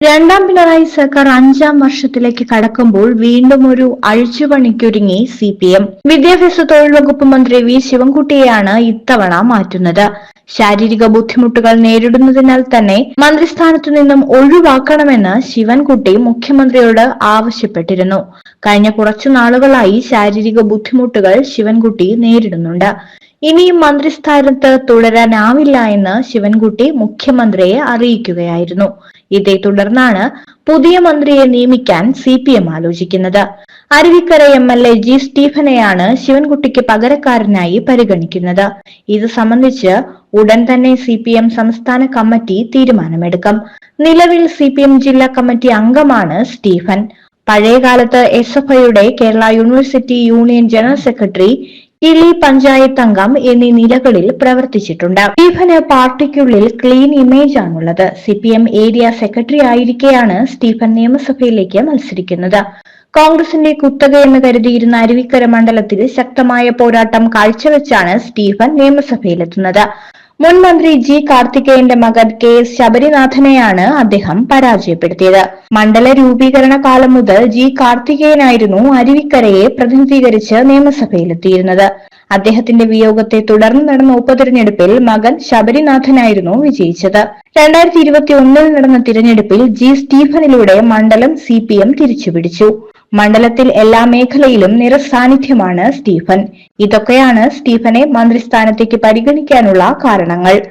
രണ്ടാം പിണറായി സർക്കാർ അഞ്ചാം വർഷത്തിലേക്ക് കടക്കുമ്പോൾ വീണ്ടും ഒരു അഴിച്ചുപണിക്കൊരുങ്ങി സി പി എം. വിദ്യാഭ്യാസ തൊഴിൽ വകുപ്പ് മന്ത്രി വി ശിവൻകുട്ടിയെയാണ് ഇത്തവണ മാറ്റുന്നത്. ശാരീരിക ബുദ്ധിമുട്ടുകൾ നേരിടുന്നതിനാൽ തന്നെ മന്ത്രിസ്ഥാനത്തു നിന്നും ഒഴിവാക്കണമെന്ന് ശിവൻകുട്ടി മുഖ്യമന്ത്രിയോട് ആവശ്യപ്പെട്ടിരുന്നു. കഴിഞ്ഞ കുറച്ചു നാളുകളായി ശാരീരിക ബുദ്ധിമുട്ടുകൾ ശിവൻകുട്ടി നേരിടുന്നുണ്ട്. ഇനിയും മന്ത്രിസ്ഥാനത്ത് തുടരാനാവില്ല എന്ന് ശിവൻകുട്ടി മുഖ്യമന്ത്രിയെ അറിയിക്കുകയായിരുന്നു. ഇതേ തുടർന്നാണ് പുതിയ മന്ത്രിയെ നിയമിക്കാൻ സി പി എം ആലോചിക്കുന്നത്. Aruvikkara M L A G സ്റ്റീഫനെയാണ് ശിവൻകുട്ടിക്ക് പകരക്കാരനായി പരിഗണിക്കുന്നത്. ഇത് സംബന്ധിച്ച് ഉടൻ തന്നെ സി പി എം സംസ്ഥാന കമ്മിറ്റി തീരുമാനമെടുക്കും. നിലവിൽ സി പി എം ജില്ലാ കമ്മിറ്റി അംഗമാണ് സ്റ്റീഫൻ. പഴയകാലത്ത് എസ് എഫ് ഐയുടെ Kerala university union general secretary കിളി പഞ്ചായത്ത് അംഗം എന്നീ നിലകളിൽ പ്രവർത്തിച്ചിട്ടുണ്ട്. സ്റ്റീഫന് പാർട്ടിക്കുള്ളിൽ ക്ലീൻ ഇമേജ് ആണുള്ളത്. C P M area secretary ആയിരിക്കെയാണ് Stephen നിയമസഭയിലേക്ക് മത്സരിക്കുന്നത്. കോൺഗ്രസിന്റെ കുത്തക എന്ന് കരുതിയിരുന്ന അരുവിക്കര മണ്ഡലത്തിൽ ശക്തമായ പോരാട്ടം കാഴ്ചവെച്ചാണ് സ്റ്റീഫൻ നിയമസഭയിലെത്തുന്നത്. മുൻ മന്ത്രി ജി കാർത്തികേയന്റെ മകൻ കെ എസ് ശബരിനാഥനെയാണ് അദ്ദേഹം പരാജയപ്പെടുത്തിയത്. മണ്ഡല രൂപീകരണ കാലം മുതൽ ജി കാർത്തികേയനായിരുന്നു അരുവിക്കരയെ പ്രതിനിധീകരിച്ച് നിയമസഭയിലെത്തിയിരുന്നത്. അദ്ദേഹത്തിന്റെ വിയോഗത്തെ തുടർന്ന് നടന്ന ഉപതെരഞ്ഞെടുപ്പിൽ മകൻ ശബരിനാഥനായിരുന്നു വിജയിച്ചത്. രണ്ടായിരത്തി ഇരുപത്തി ഒന്നിൽ നടന്ന തിരഞ്ഞെടുപ്പിൽ ജി സ്റ്റീഫനിലൂടെ മണ്ഡലം സി പി എം തിരിച്ചുപിടിച്ചു. മണ്ഡലത്തിൽ എല്ലാ മേഖലയിലും നിറസാന്നിധ്യമാണ് സ്റ്റീഫൻ. ഇതൊക്കെയാണ് സ്റ്റീഫനെ മന്ത്രിസ്ഥാനത്തേക്ക് പരിഗണിക്കാനുള്ള കാരണങ്ങൾ.